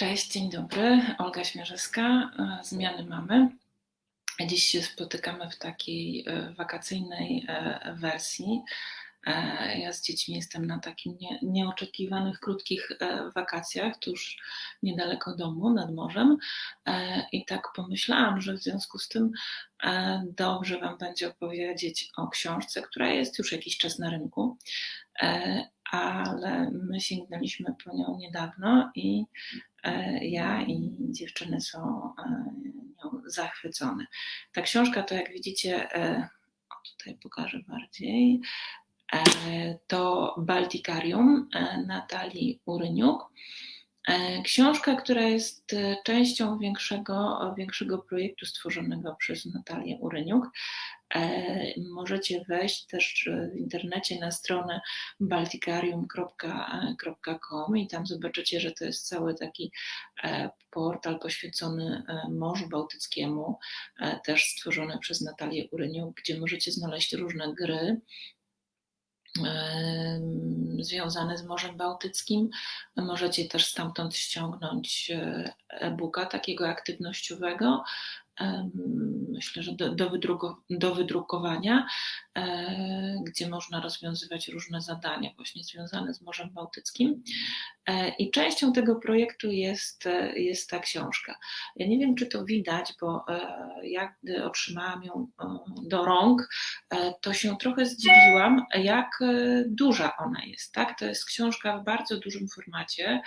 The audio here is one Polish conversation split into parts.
Cześć, dzień dobry. Olga Śmierzewska, Zmiany Mamy. Dziś się spotykamy w takiej e, wakacyjnej e, wersji. E, ja z dziećmi jestem na takich nie, nieoczekiwanych, krótkich wakacjach, tuż niedaleko domu, nad morzem. I tak pomyślałam, że w związku z tym dobrze Wam będzie opowiedzieć o książce, która jest już jakiś czas na rynku ale my sięgnęliśmy po nią niedawno i e, ja i dziewczyny są e, nią zachwycone. Ta książka to jak widzicie, e, tutaj pokażę bardziej, to Baltikarium Natalii Uryniuk. Książka, która jest częścią większego, większego projektu stworzonego przez Natalię Uryniuk. Możecie wejść też w internecie na stronę baltikarium.com i tam zobaczycie, że to jest cały taki portal poświęcony Morzu Bałtyckiemu, też stworzony przez Natalię Uryniuk, gdzie możecie znaleźć różne gry, związane z Morzem Bałtyckim. Możecie też stamtąd ściągnąć e, e-booka takiego aktywnościowego, myślę, że do, do, wydruko, do wydrukowania, e, gdzie można rozwiązywać różne zadania właśnie związane z Morzem Bałtyckim. E, I częścią tego projektu jest, jest ta książka. Ja nie wiem, czy to widać, bo jak otrzymałam ją do rąk, to się trochę zdziwiłam, jak duża ona jest. Tak? To jest książka w bardzo dużym formacie.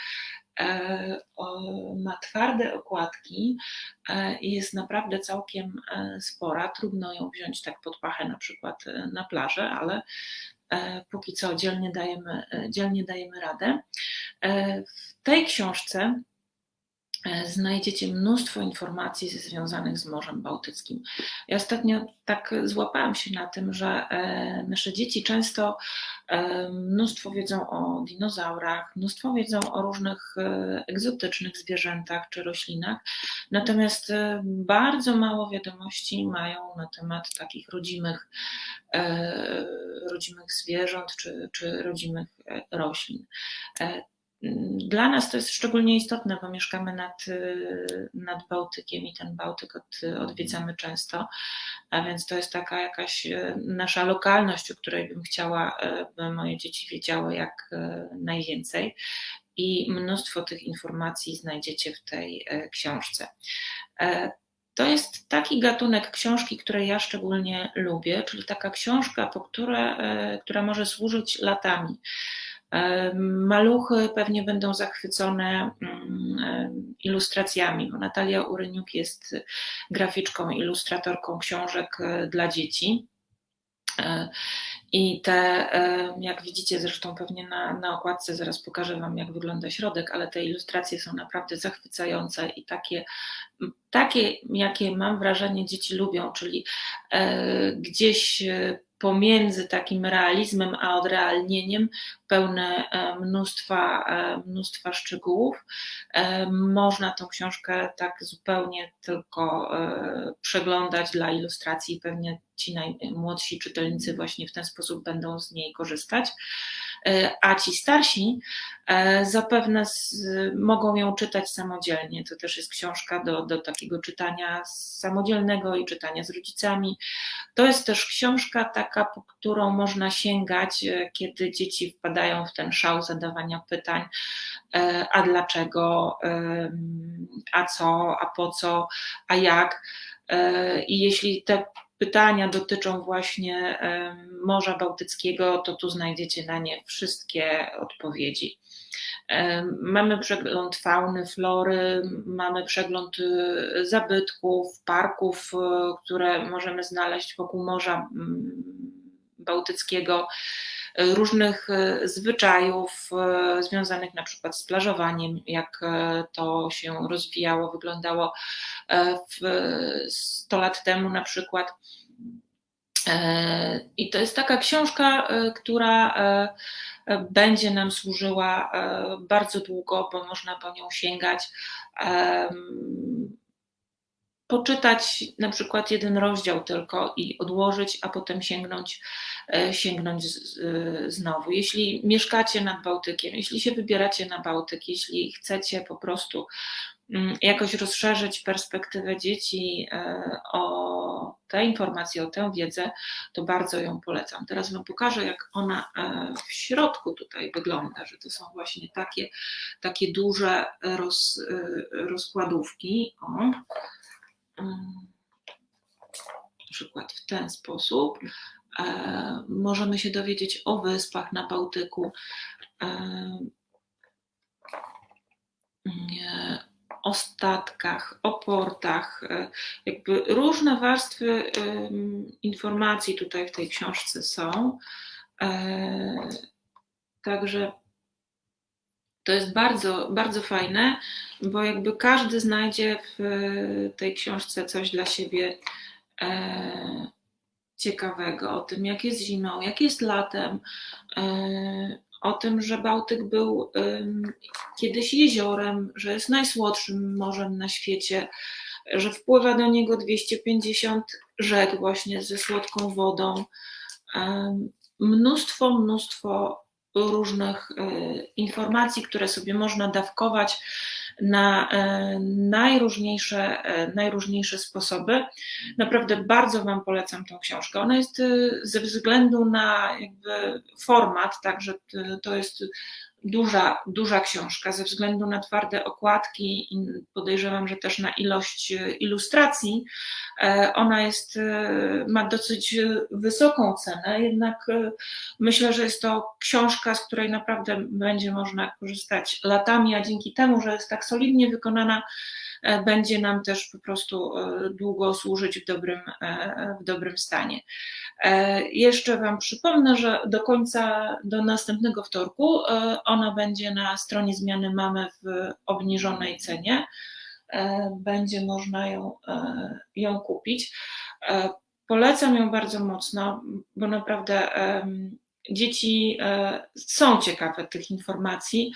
E, ma twarde okładki e, i jest naprawdę całkiem e, spora. Trudno ją wziąć tak pod pachę na przykład na plażę, ale póki co dzielnie dajemy, dzielnie dajemy radę. W tej książce znajdziecie mnóstwo informacji związanych z Morzem Bałtyckim. Ja ostatnio tak złapałam się na tym, że e, nasze dzieci często e, mnóstwo wiedzą o dinozaurach, mnóstwo wiedzą o różnych egzotycznych zwierzętach czy roślinach, natomiast bardzo mało wiadomości mają na temat takich rodzimych, rodzimych zwierząt czy, czy rodzimych roślin. Dla nas to jest szczególnie istotne, bo mieszkamy nad, nad Bałtykiem i ten Bałtyk od, odwiedzamy często, a więc to jest taka jakaś e, nasza lokalność, o której bym chciała, e, by moje dzieci wiedziały jak e, najwięcej. I mnóstwo tych informacji znajdziecie w tej książce. To jest taki gatunek książki, który ja szczególnie lubię, czyli taka książka, po które, która może służyć latami. Maluchy pewnie będą zachwycone mm, ilustracjami, bo Natalia Uryniuk jest graficzką, ilustratorką książek e, dla dzieci. E, I te, e, jak widzicie, zresztą pewnie na, na okładce zaraz pokażę Wam, jak wygląda środek, ale te ilustracje są naprawdę zachwycające i takie, takie jakie mam wrażenie dzieci lubią, czyli gdzieś pomiędzy takim realizmem a odrealnieniem pełne e, mnóstwa, e, mnóstwa szczegółów. E, można tą książkę tak zupełnie tylko przeglądać dla ilustracji, pewnie ci najmłodsi czytelnicy właśnie w ten sposób będą z niej korzystać. E, a ci starsi e, zapewne mogą ją czytać samodzielnie. To też jest książka do, do takiego czytania samodzielnego i czytania z rodzicami. To jest też książka taka, po którą można sięgać, e, kiedy dzieci wpadają w ten szał zadawania pytań, a dlaczego, a co, a po co, a jak. I jeśli te pytania dotyczą właśnie Morza Bałtyckiego, to tu znajdziecie na nie wszystkie odpowiedzi. Mamy przegląd fauny, flory, mamy przegląd y, zabytków, parków, y, które możemy znaleźć wokół Morza mm, Bałtyckiego, różnych zwyczajów związanych na przykład z plażowaniem, jak to się rozwijało, wyglądało w 100 lat temu na przykład. E, I to jest taka książka, e, która e, będzie nam służyła bardzo długo, bo można po nią sięgać poczytać na przykład jeden rozdział tylko i odłożyć, a potem sięgnąć, e, sięgnąć znowu. Jeśli mieszkacie nad Bałtykiem, jeśli się wybieracie na Bałtyk, jeśli chcecie po prostu mm, jakoś rozszerzyć perspektywę dzieci e, o te informacje, o tę wiedzę, to bardzo ją polecam. Teraz Wam pokażę, jak ona e, w środku tutaj wygląda, że to są właśnie takie, takie duże roz, rozkładówki. O na przykład w ten sposób. E, możemy się dowiedzieć o wyspach na Bałtyku, e, o statkach, o portach, e, jakby różne warstwy informacji tutaj w tej książce są. Także to jest bardzo, bardzo fajne, bo jakby każdy znajdzie w tej książce coś dla siebie e, ciekawego o tym, jak jest zimą, jak jest latem, e, o tym, że Bałtyk był e, kiedyś jeziorem, że jest najsłodszym morzem na świecie, że wpływa do niego 250 rzek właśnie ze słodką wodą. E, mnóstwo, mnóstwo różnych e, informacji, które sobie można dawkować na e, najróżniejsze, e, najróżniejsze sposoby. Naprawdę bardzo Wam polecam tą książkę. Ona jest ze względu na jakby format, także to jest duża, duża książka ze względu na twarde okładki i podejrzewam, że też na ilość e, ilustracji. E, ona jest, e, ma dosyć wysoką cenę, jednak myślę, że jest to książka, z której naprawdę będzie można korzystać latami, a dzięki temu, że jest tak solidnie wykonana, będzie nam też po prostu e, długo służyć w dobrym, e, w dobrym stanie. Jeszcze Wam przypomnę, że do końca, do następnego wtorku ona będzie na stronie zmiany mamy w obniżonej cenie. Będzie można ją, ją kupić. Polecam ją bardzo mocno, bo naprawdę dzieci są ciekawe tych informacji.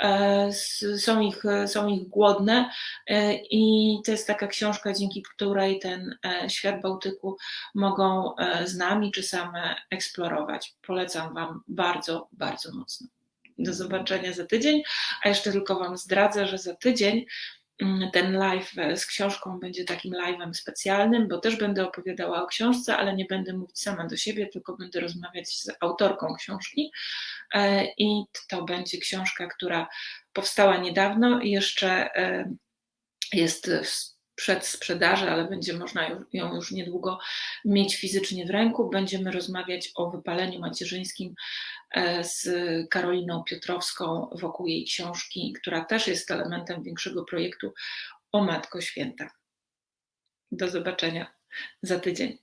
E, są ich, są ich głodne e, i to jest taka książka, dzięki której ten e, świat Bałtyku mogą z nami czy same eksplorować. Polecam Wam bardzo, bardzo mocno. Do zobaczenia za tydzień, a jeszcze tylko Wam zdradzę, że za tydzień ten live z książką będzie takim live'em specjalnym, bo też będę opowiadała o książce, ale nie będę mówić sama do siebie, tylko będę rozmawiać z autorką książki. E, i to będzie książka, która powstała niedawno i jeszcze e, jest przed sprzedaży, ale będzie można ją już niedługo mieć fizycznie w ręku. Będziemy rozmawiać o wypaleniu macierzyńskim e, z Karoliną Piotrowską wokół jej książki, która też jest elementem większego projektu o Matko Święta. Do zobaczenia za tydzień.